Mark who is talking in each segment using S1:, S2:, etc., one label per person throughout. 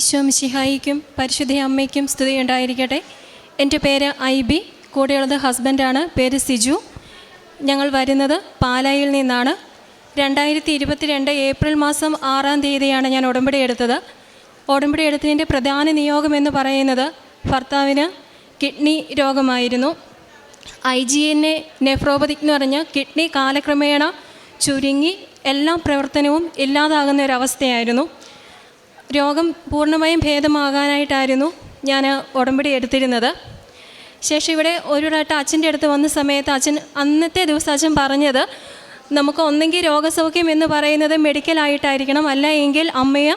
S1: ഈശോ മിശിഹായിക്കും പരിശുദ്ധ അമ്മയ്ക്കും സ്തുതി ഉണ്ടായിരിക്കട്ടെ. എന്റെ പേര് ഐ ബി കൂടെയുള്ളത് ഹസ്ബൻഡാണ് പേര് സിജു. ഞങ്ങൾ വരുന്നത് പാലായിൽ നിന്നാണ്. രണ്ടായിരത്തി ഇരുപത്തിരണ്ട് ഏപ്രിൽ മാസം ആറാം തീയതിയാണ് ഞാൻ ഉടമ്പടി എടുത്തത്. ഉടമ്പടി എടുത്തതിന്റെ പ്രധാന നിയോഗം എന്ന് പറയുന്നത് ഭർത്താവിന് kidney രോഗമായിരുന്നു. I G N A nephropathy എന്ന് പറഞ്ഞ് കിഡ്നി കാലക്രമേണ ചുരുങ്ങി എല്ലാ പ്രവർത്തനവും ഇല്ലാതാകുന്ന ഒരവസ്ഥയായിരുന്നു രോഗം പൂർണമായും ഭേദമാകാനായിട്ടായിരുന്നു ഞാൻ ഉടമ്പടി എടുത്തിരുന്നത്. ശേഷം ഇവിടെ ഒരു വട്ടം അച്ഛന്റെ അടുത്ത് വന്ന സമയത്ത് അച്ഛൻ അന്നത്തെ ദിവസം അച്ഛൻ പറഞ്ഞത് നമുക്ക് ഒന്നെങ്കിൽ രോഗസൗഖ്യം എന്ന് പറയുന്നത് മെഡിക്കലായിട്ടായിരിക്കണം അല്ല എങ്കിൽ അമ്മയെ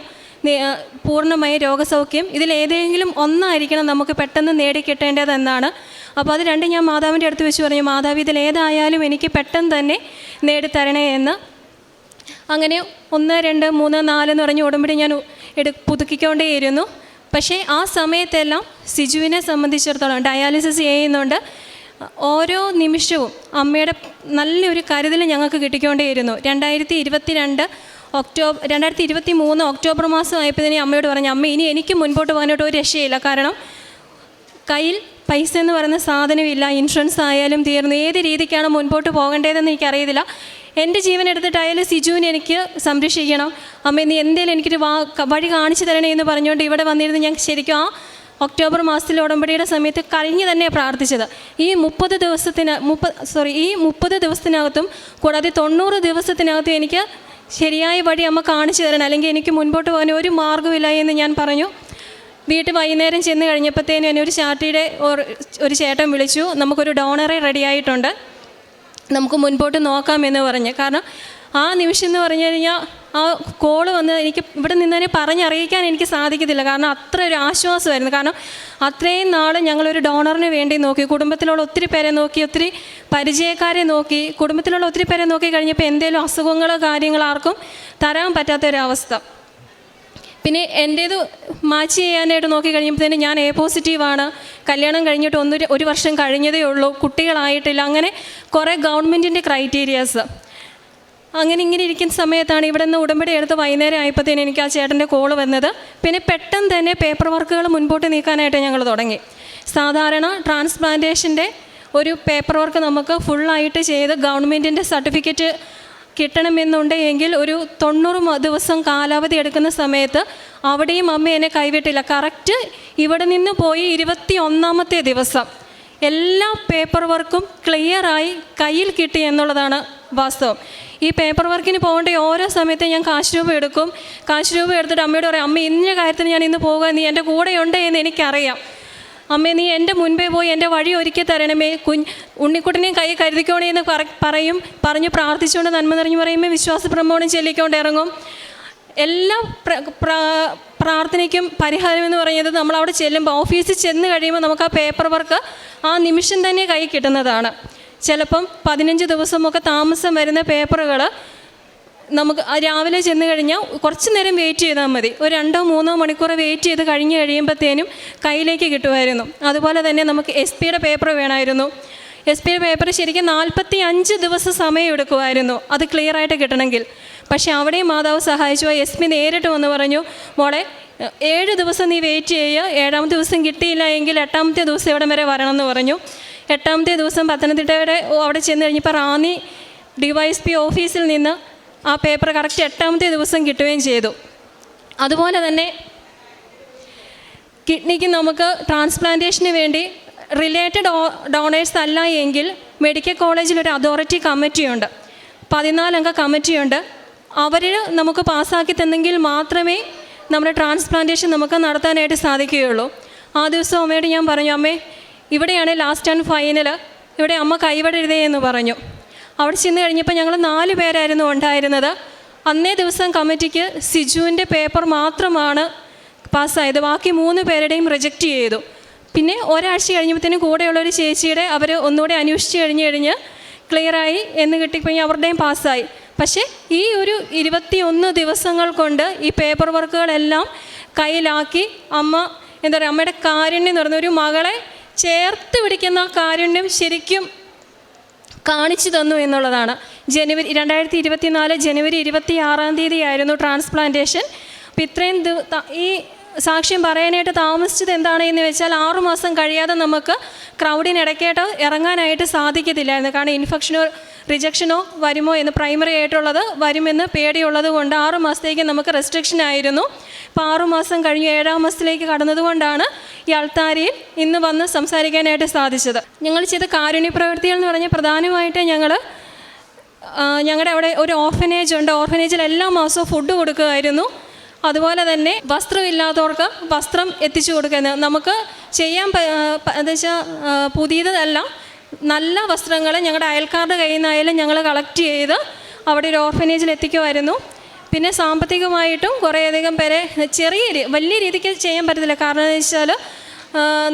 S1: പൂർണമായ രോഗസൗഖ്യം ഇതിലേതെങ്കിലും ഒന്നായിരിക്കണം നമുക്ക് പെട്ടെന്ന് നേടിക്കിട്ടേണ്ടതെന്നാണ്. അപ്പോൾ അത് രണ്ടും ഞാൻ മാതാവിന്റെ അടുത്ത് വെച്ച് പറഞ്ഞു മാതാവ് ഇതിലേതായാലും എനിക്ക് പെട്ടെന്ന് തന്നെ നേടിത്തരണേ എന്ന്. അങ്ങനെ ഒന്ന് രണ്ട് മൂന്ന് നാല് എന്ന് പറഞ്ഞ് ഉടമ്പടി ഞാൻ എടു പുതുക്കിക്കൊണ്ടേയിരുന്നു. പക്ഷേ ആ സമയത്തെല്ലാം സിജുവിനെ സംബന്ധിച്ചിടത്തോളം ഡയാലിസിസ് ചെയ്യുന്നുണ്ട്. ഓരോ നിമിഷവും അമ്മയുടെ നല്ലൊരു കരുതൽ ഞങ്ങൾക്ക് കിട്ടിക്കൊണ്ടേയിരുന്നു. രണ്ടായിരത്തി ഇരുപത്തി രണ്ട് ഒക്ടോബർ രണ്ടായിരത്തി ഇരുപത്തി മൂന്ന് ഒക്ടോബർ മാസം ആയപ്പോഴത്തേനും അമ്മയോട് പറഞ്ഞു അമ്മ ഇനി എനിക്ക് മുൻപോട്ട് പോകാനായിട്ട് ഒരു രക്ഷയില്ല. കാരണം കയ്യിൽ പൈസ എന്ന് പറയുന്ന സാധനമില്ല. ഇൻഷുറൻസ് ആയാലും തീർന്നു. ഏത് രീതിക്കാണ് മുൻപോട്ട് പോകേണ്ടതെന്ന് എനിക്കറിയത്തില്ല. എന്റെ ജീവൻ എടുത്തിട്ടായാലും സിജുവിനെ എനിക്ക് സംരക്ഷിക്കണം. അമ്മ നീ എന്തേലും എനിക്കൊരു വാ വഴി കാണിച്ചു തരണേ എന്ന് പറഞ്ഞുകൊണ്ട് ഇവിടെ വന്നിരുന്ന് ഞാൻ ശരിക്കും ആ ഒക്ടോബർ മാസത്തിൽ ഉടമ്പടിയുടെ സമയത്ത് കഴിഞ്ഞ് തന്നെ പ്രാർത്ഥിച്ചത്. ഈ മുപ്പത് ദിവസത്തിന് മുപ്പത് സോറി ഈ മുപ്പത് ദിവസത്തിനകത്തും കൂടാതെ തൊണ്ണൂറ് ദിവസത്തിനകത്തും എനിക്ക് ശരിയായ വഴി അമ്മ കാണിച്ചു തരണം. അല്ലെങ്കിൽ എനിക്ക് മുൻപോട്ട് പോകാൻ ഒരു മാർഗമില്ല എന്ന് ഞാൻ പറഞ്ഞു. വീട്ടിൽ വൈകുന്നേരം ചെന്ന് കഴിഞ്ഞപ്പോഴത്തേനും എന്നെ ഒരു ചാർട്ടിയുടെ ഒരു- ചേട്ടൻ വിളിച്ചു. നമുക്കൊരു ഡോണറെ റെഡി ആയിട്ടുണ്ട് നമുക്ക് മുൻപോട്ട് നോക്കാം എന്ന് പറഞ്ഞ്. കാരണം ആ നിമിഷം എന്ന് പറഞ്ഞു കഴിഞ്ഞാൽ ആ കോൾ വന്ന് എനിക്ക് ഇവിടെ നിന്ന് തന്നെ പറഞ്ഞറിയിക്കാൻ എനിക്ക് സാധിക്കത്തില്ല. കാരണം അത്ര ഒരു ആശ്വാസമായിരുന്നു. കാരണം അത്രയും നാൾ ഞങ്ങളൊരു ഡോണറിന് വേണ്ടി നോക്കി കുടുംബത്തിലുള്ള ഒത്തിരി പേരെ നോക്കി ഒത്തിരി പരിചയക്കാരെ നോക്കി കുടുംബത്തിലുള്ള ഒത്തിരി പേരെ നോക്കി കഴിഞ്ഞപ്പോൾ എന്തെങ്കിലും അസുഖങ്ങളോ കാര്യങ്ങളോ ആർക്കും തരാൻ പറ്റാത്തൊരവസ്ഥ പിന്നെ എന്റേത് മാച്ച് ചെയ്യാനായിട്ട് നോക്കി കഴിയുമ്പോഴത്തേനും ഞാൻ എ പോസിറ്റീവാണ് കല്യാണം കഴിഞ്ഞിട്ട് ഒന്ന് ഒരു വർഷം കഴിഞ്ഞതേ ഉള്ളൂ. കുട്ടികളായിട്ടില്ല. അങ്ങനെ കുറേ ഗവൺമെന്റിന്റെ ക്രൈറ്റീരിയാസ് അങ്ങനെ ഇങ്ങനെ ഇരിക്കുന്ന സമയത്താണ് ഇവിടെ നിന്ന് ഉടമ്പടി എടുത്ത് വൈകുന്നേരം ആയപ്പോഴത്തേനും എനിക്ക് ആ ചേട്ടന്റെ കോൾ വന്നത്. പിന്നെ പെട്ടെന്ന് തന്നെ പേപ്പർ വർക്കുകൾ മുൻപോട്ട് നീക്കാനായിട്ട് ഞങ്ങൾ തുടങ്ങി. സാധാരണ ട്രാൻസ്പ്ലാന്റേഷന്റെ ഒരു പേപ്പർ വർക്ക് നമുക്ക് ഫുള്ളായിട്ട് ചെയ്ത് ഗവൺമെന്റിന്റെ സർട്ടിഫിക്കറ്റ് കിട്ടണമെന്നുണ്ടെങ്കിൽ ഒരു തൊണ്ണൂറ് ദിവസം കാലാവധി എടുക്കുന്ന സമയത്ത് അവിടെയും അമ്മ എന്നെ കൈവിട്ടില്ല. കറക്റ്റ് ഇവിടെ നിന്ന് പോയി ഇരുപത്തി ഒന്നാമത്തെ ദിവസം. എല്ലാ പേപ്പർ വർക്കും ക്ലിയറായി കയ്യിൽ കിട്ടി എന്നുള്ളതാണ് വാസ്തവം. ഈ പേപ്പർ വർക്കിന് പോകേണ്ട ഓരോ സമയത്തും ഞാൻ കാശ് രൂപ എടുക്കും. കാശ് രൂപ എടുത്തിട്ട് അമ്മയോട് പറയും അമ്മ ഇന്ന കാര്യത്തിന് ഞാൻ ഇന്ന് പോകുക നീ എന്റെ കൂടെയുണ്ട് എന്ന് എനിക്കറിയാം. അമ്മേ നീ എന്റെ മുൻപേ പോയി എന്റെ വഴി ഒരുക്കി തരണമേ. കുഞ്ഞ് ഉണ്ണിക്കുട്ടനെയും കൈ കരുതിക്കോണേ എന്ന് പറയും. പറഞ്ഞ് പ്രാർത്ഥിച്ചുകൊണ്ട് നന്മ നിറഞ്ഞു പറയുമ്പോൾ വിശ്വാസ പ്രമോണം ചെല്ലിക്കൊണ്ട് ഇറങ്ങും. എല്ലാ പ്ര പ്ര- പ്രാർത്ഥനയ്ക്കും പരിഹാരം എന്ന് പറയുന്നത് നമ്മൾ അവിടെ ചെല്ലുമ്പോൾ ഓഫീസിൽ ചെന്ന് കഴിയുമ്പോൾ നമുക്ക് ആ പേപ്പർ വർക്ക് ആ നിമിഷം തന്നെ കൈ കിട്ടുന്നതാണ്. ചിലപ്പം പതിനഞ്ച് ദിവസമൊക്കെ താമസം വരുന്ന പേപ്പറുകൾ നമുക്ക് രാവിലെ ചെന്ന് കഴിഞ്ഞാൽ കുറച്ച് നേരം വെയിറ്റ് ചെയ്താൽ മതി. ഒരു രണ്ടോ മൂന്നോ മണിക്കൂർ വെയിറ്റ് ചെയ്ത് കഴിഞ്ഞ് കഴിയുമ്പോഴത്തേനും കയ്യിലേക്ക് കിട്ടുമായിരുന്നു. അതുപോലെ തന്നെ നമുക്ക് എസ് പിയുടെ പേപ്പർ വേണമായിരുന്നു. എസ് പിയുടെ പേപ്പർ ശരിക്കും നാൽപ്പത്തി അഞ്ച് ദിവസം സമയം എടുക്കുമായിരുന്നു. അത് ക്ലിയർ ആയിട്ട് കിട്ടണമെങ്കിൽ. പക്ഷേ അവിടെയും മാതാവ് സഹായിച്ചു. എസ് പി നേരിട്ട് വന്ന് പറഞ്ഞു മോളെ ഏഴ് ദിവസം നീ വെയിറ്റ് ചെയ്യുക ഏഴാമത്തെ ദിവസം കിട്ടിയില്ല എങ്കിൽ എട്ടാമത്തെ ദിവസം ഇവിടം വരെ വരണം എന്ന് പറഞ്ഞു. എട്ടാമത്തെ ദിവസം പത്തനംതിട്ടയുടെ അവിടെ ചെന്ന് കഴിഞ്ഞപ്പോൾ Ranni D Y S P ഓഫീസിൽ നിന്ന് ആ പേപ്പർ കറക്റ്റ് എട്ടാമത്തെ ദിവസം കിട്ടുകയും ചെയ്തു. അതുപോലെ തന്നെ കിഡ്നിക്ക് നമുക്ക് ട്രാൻസ്പ്ലാന്റേഷന് വേണ്ടി റിലേറ്റഡ് ഡോണേഴ്സ് അല്ല എങ്കിൽ മെഡിക്കൽ കോളേജിൽ ഒരു അതോറിറ്റി കമ്മിറ്റിയുണ്ട്. പതിനാലംഗ കമ്മിറ്റിയുണ്ട്. അവർ നമുക്ക് പാസ്സാക്കി തന്നെങ്കിൽ മാത്രമേ നമ്മുടെ ട്രാൻസ്പ്ലാന്റേഷൻ നമുക്ക് നടത്താനായിട്ട് സാധിക്കുകയുള്ളൂ. ആ ദിവസം അമ്മയോട് ഞാൻ പറഞ്ഞു അമ്മേ ഇവിടെയാണ് ലാസ്റ്റ് ആൻഡ് ഫൈനൽ ഇവിടെ അമ്മ കൈവിടരുതേ എന്ന് പറഞ്ഞു. അവിടെ ചെന്ന് കഴിഞ്ഞപ്പോൾ ഞങ്ങൾ നാല് പേരായിരുന്നു ഉണ്ടായിരുന്നത്. അന്നേ ദിവസം കമ്മിറ്റിക്ക് സിജുവിന്റെ പേപ്പർ മാത്രമാണ് പാസ്സായത്. ബാക്കി മൂന്ന് പേരുടെയും റിജക്റ്റ് ചെയ്തു. പിന്നെ ഒരാഴ്ച കഴിഞ്ഞപ്പോഴത്തേനും കൂടെയുള്ള ഒരു ചേച്ചിയുടെ അവർ ഒന്നുകൂടെ അന്വേഷിച്ച് കഴിഞ്ഞ് കഴിഞ്ഞ് ക്ലിയറായി എന്ന് കിട്ടിക്കഴിഞ്ഞാൽ അവരുടെയും പാസ്സായി. പക്ഷേ ഈ ഒരു ഇരുപത്തി ഒന്ന് ദിവസങ്ങൾ കൊണ്ട് ഈ പേപ്പർ വർക്കുകളെല്ലാം കയ്യിലാക്കി അമ്മ എന്താ പറയുക അമ്മയുടെ കാരുണ്യം എന്ന് പറഞ്ഞ ഒരു മകളെ ചേർത്ത് പിടിക്കുന്ന കാരുണ്യം ശരിക്കും കാണിച്ചു തന്നു എന്നുള്ളതാണ്. ജനുവരി രണ്ടായിരത്തി ഇരുപത്തി നാല് ജനുവരി ഇരുപത്തി ആറാം തീയതി ആയിരുന്നു ട്രാൻസ്പ്ലാന്റേഷൻ. ഇപ്പം ഇത്രയും ദിവസം ഈ സാക്ഷ്യം പറയാനായിട്ട് താമസിച്ചത് എന്താണെന്ന് വെച്ചാൽ ആറുമാസം കഴിയാതെ നമുക്ക് ക്രൗഡിനിടയ്ക്കായിട്ട് ഇറങ്ങാനായിട്ട് സാധിക്കത്തില്ലായിരുന്നു. കാരണം ഇൻഫെക്ഷനോ റിജക്ഷനോ വരുമോ എന്ന് പ്രൈമറി ആയിട്ടുള്ളത് വരുമെന്ന് പേടിയുള്ളത് കൊണ്ട് ആറു മാസത്തേക്ക് നമുക്ക് റെസ്ട്രിക്ഷൻ ആയിരുന്നു. അപ്പോൾ ആറുമാസം കഴിഞ്ഞ് ഏഴാം മാസത്തിലേക്ക് കടന്നതുകൊണ്ടാണ് ഈ അൾത്താരിയിൽ ഇന്ന് വന്ന് സംസാരിക്കാനായിട്ട് സാധിച്ചത്. ഞങ്ങൾ ചെയ്ത കാരുണ്യ പ്രവൃത്തികൾ എന്ന് പറഞ്ഞാൽ പ്രധാനമായിട്ട് ഞങ്ങൾ ഞങ്ങളുടെ അവിടെ ഒരു ഓർഫനേജ് ഉണ്ട്. ഓർഫനേജിൽ എല്ലാ മാസവും ഫുഡ് കൊടുക്കുമായിരുന്നു. അതുപോലെ തന്നെ വസ്ത്രമില്ലാത്തവർക്ക് വസ്ത്രം എത്തിച്ചു കൊടുക്കുന്നത് നമുക്ക് ചെയ്യാൻ എന്താ പുതിയതല്ല. നല്ല വസ്ത്രങ്ങൾ ഞങ്ങളുടെ അയൽക്കാരുടെ കയ്യിൽ നിന്നായാലും ഞങ്ങൾ കളക്ട് ചെയ്ത് അവിടെ ഒരു ഓർഫനേജിൽ എത്തിക്കുമായിരുന്നു. പിന്നെ സാമ്പത്തികമായിട്ടും കുറേയധികം പേരെ ചെറിയ വലിയ രീതിക്ക് ചെയ്യാൻ പറ്റത്തില്ല. കാരണം എന്ന് വെച്ചാൽ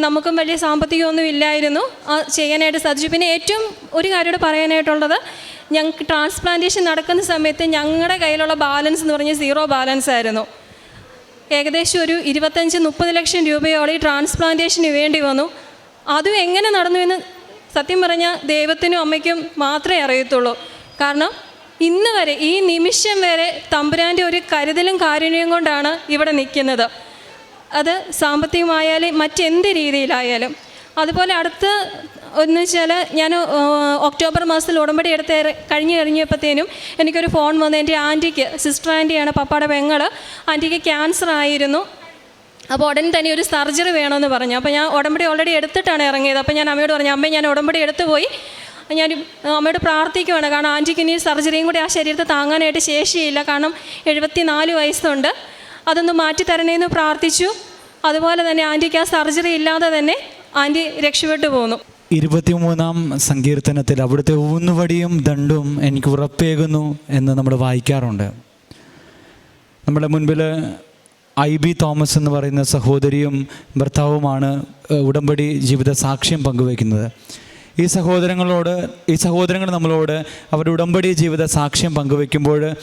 S1: നമുക്കും വലിയ സാമ്പത്തികമൊന്നും ഇല്ലായിരുന്നു. ചെയ്യാനായിട്ട് സാധിച്ചു. പിന്നെ ഏറ്റവും ഒരു കാര്യം കൂടെ പറയാനായിട്ടുള്ളത് ഞങ്ങൾക്ക് ട്രാൻസ്പ്ലാന്റേഷൻ നടക്കുന്ന സമയത്ത് ഞങ്ങളുടെ കയ്യിലുള്ള ബാലൻസ് എന്ന് പറഞ്ഞാൽ സീറോ ബാലൻസ് ആയിരുന്നു. ഏകദേശം ഒരു ഇരുപത്തഞ്ച് മുപ്പത് ലക്ഷം രൂപയോളം ഈ ട്രാൻസ്പ്ലാന്റേഷന് വേണ്ടി വന്നു. അതും എങ്ങനെ നടന്നു എന്ന് സത്യം പറഞ്ഞാൽ ദൈവത്തിനും അമ്മയ്ക്കും മാത്രമേ അറിയത്തുള്ളൂ. കാരണം ഇന്ന് വരെ ഈ നിമിഷം വരെ തമ്പുരാന്റെ ഒരു കരുതലും കാരുണ്യം കൊണ്ടാണ് ഇവിടെ നിൽക്കുന്നത്. അത് സാമ്പത്തികമായാലും മറ്റെന്ത് രീതിയിലായാലും. അതുപോലെ അടുത്ത എന്ന് വെച്ചാൽ ഞാൻ ഒക്ടോബർ മാസത്തിൽ ഉടമ്പടി എടുത്ത് കഴിഞ്ഞ് കഴിഞ്ഞപ്പോഴത്തേനും എനിക്കൊരു ഫോൺ വന്നു എന്റെ ആന്റിക്ക് സിസ്റ്റർ ആന്റിയാണ് പപ്പയുടെ പെങ്ങൾ ആന്റിക്ക് ക്യാൻസർ ആയിരുന്നു. അപ്പോൾ ഉടൻ തന്നെ ഒരു സർജറി വേണമെന്ന് പറഞ്ഞു. അപ്പോൾ ഞാൻ ഉടമ്പടി ഓൾറെഡി എടുത്തിട്ടാണ് ഇറങ്ങിയത്. അപ്പോൾ ഞാൻ അമ്മയോട് പറഞ്ഞു അമ്മ ഞാൻ ഉടമ്പടി എടുത്തു പോയി. ഞാൻ അമ്മയോട് പ്രാർത്ഥിക്കുവാണ്. കാരണം ആന്റിക്ക് ഇനി സർജറിയും കൂടി ആ ശരീരത്തെ താങ്ങാനായിട്ട് ശേഷിയില്ല. കാരണം എഴുപത്തി നാല് വയസ്സുണ്ട്. അതൊന്ന് മാറ്റിത്തരണേന്ന് പ്രാർത്ഥിച്ചു. അതുപോലെ തന്നെ ആന്റിക്ക് ആ സർജറി ഇല്ലാതെ തന്നെ ആന്റി രക്ഷപ്പെട്ടു പോന്നു.
S2: ഇരുപത്തിമൂന്നാം സങ്കീർത്തനത്തിൽ അവിടുത്തെ ഊന്നുവടിയും ദണ്ടും എനിക്ക് ഉറപ്പേകുന്നു എന്ന് നമ്മൾ വായിക്കാറുണ്ട്. നമ്മുടെ മുൻപിൽ ഐ ബി തോമസ് എന്ന് പറയുന്ന സഹോദരിയും ഭർത്താവുമാണ് ഉടമ്പടി ജീവിത സാക്ഷ്യം പങ്കുവയ്ക്കുന്നത്. ഈ സഹോദരങ്ങളോട് ഈ സഹോദരങ്ങൾ നമ്മളോട് അവരുടെ ഉടമ്പടി ജീവിത സാക്ഷ്യം പങ്കുവയ്ക്കുമ്പോൾ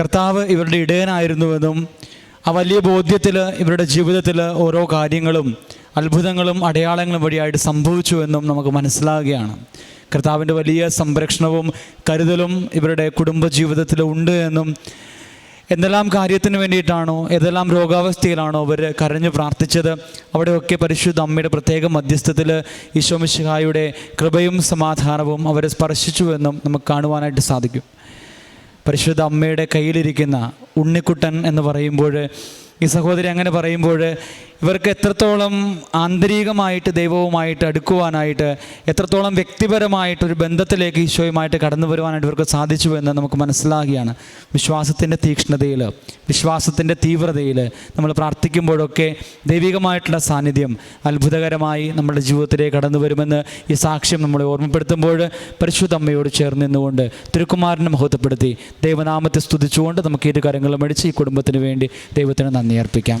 S2: കർത്താവ് ഇവരുടെ ഇടയനായിരുന്നുവെന്നും ആ വലിയ ബോധ്യത്തിൽ ഇവരുടെ ജീവിതത്തിൽ ഓരോ കാര്യങ്ങളും അത്ഭുതങ്ങളും അടയാളങ്ങളും വഴിയായിട്ട് സംഭവിച്ചു എന്നും നമുക്ക് മനസ്സിലാകുകയാണ്. കർത്താവിന്റെ വലിയ സംരക്ഷണവും കരുതലും ഇവരുടെ കുടുംബജീവിതത്തിൽ ഉണ്ട് എന്നും എന്തെല്ലാം കാര്യത്തിന് വേണ്ടിയിട്ടാണോ ഏതെല്ലാം രോഗാവസ്ഥയിലാണോ അവർ കരഞ്ഞു പ്രാർത്ഥിച്ചത് അവിടെയൊക്കെ പരിശുദ്ധ അമ്മയുടെ പ്രത്യേക മധ്യസ്ഥത്തിൽ ഈശോമിശിഹായുടെ കൃപയും സമാധാനവും അവരെ സ്പർശിച്ചുവെന്നും നമുക്ക് കാണുവാനായിട്ട് സാധിക്കും. പരിശുദ്ധ അമ്മയുടെ കയ്യിലിരിക്കുന്ന ഉണ്ണിക്കുട്ടൻ എന്ന് പറയുമ്പോൾ ഈ സഹോദരി അങ്ങനെ പറയുമ്പോൾ ഇവർക്ക് എത്രത്തോളം ആന്തരികമായിട്ട് ദൈവവുമായിട്ട് അടുക്കുവാനായിട്ട് എത്രത്തോളം വ്യക്തിപരമായിട്ട് ഒരു ബന്ധത്തിലേക്ക് ഈശോയുമായിട്ട് കടന്നു വരുവാനായിട്ട് ഇവർക്ക് സാധിച്ചു എന്ന് നമുക്ക് മനസ്സിലാകുകയാണ് വിശ്വാസത്തിന്റെ തീക്ഷ്ണതയിൽ വിശ്വാസത്തിന്റെ തീവ്രതയിൽ നമ്മൾ പ്രാർത്ഥിക്കുമ്പോഴൊക്കെ ദൈവികമായിട്ടുള്ള സാന്നിധ്യം അത്ഭുതകരമായി നമ്മുടെ ജീവിതത്തിലേക്ക് കടന്നു വരുമെന്ന് ഈ സാക്ഷ്യം നമ്മളെ ഓർമ്മപ്പെടുത്തുമ്പോൾ പരിശുദ്ധ അമ്മയോട് ചേർന്ന് നിന്നുകൊണ്ട് തിരുക്കുമാരനെ മഹത്വപ്പെടുത്തി ദൈവനാമത്തെ സ്തുതിച്ചുകൊണ്ട് നമുക്ക് ഇരു കരങ്ങളും അടിച്ച് ഈ കുടുംബത്തിന് വേണ്ടി ദൈവത്തിന് നന്ദി അർപ്പിക്കാം.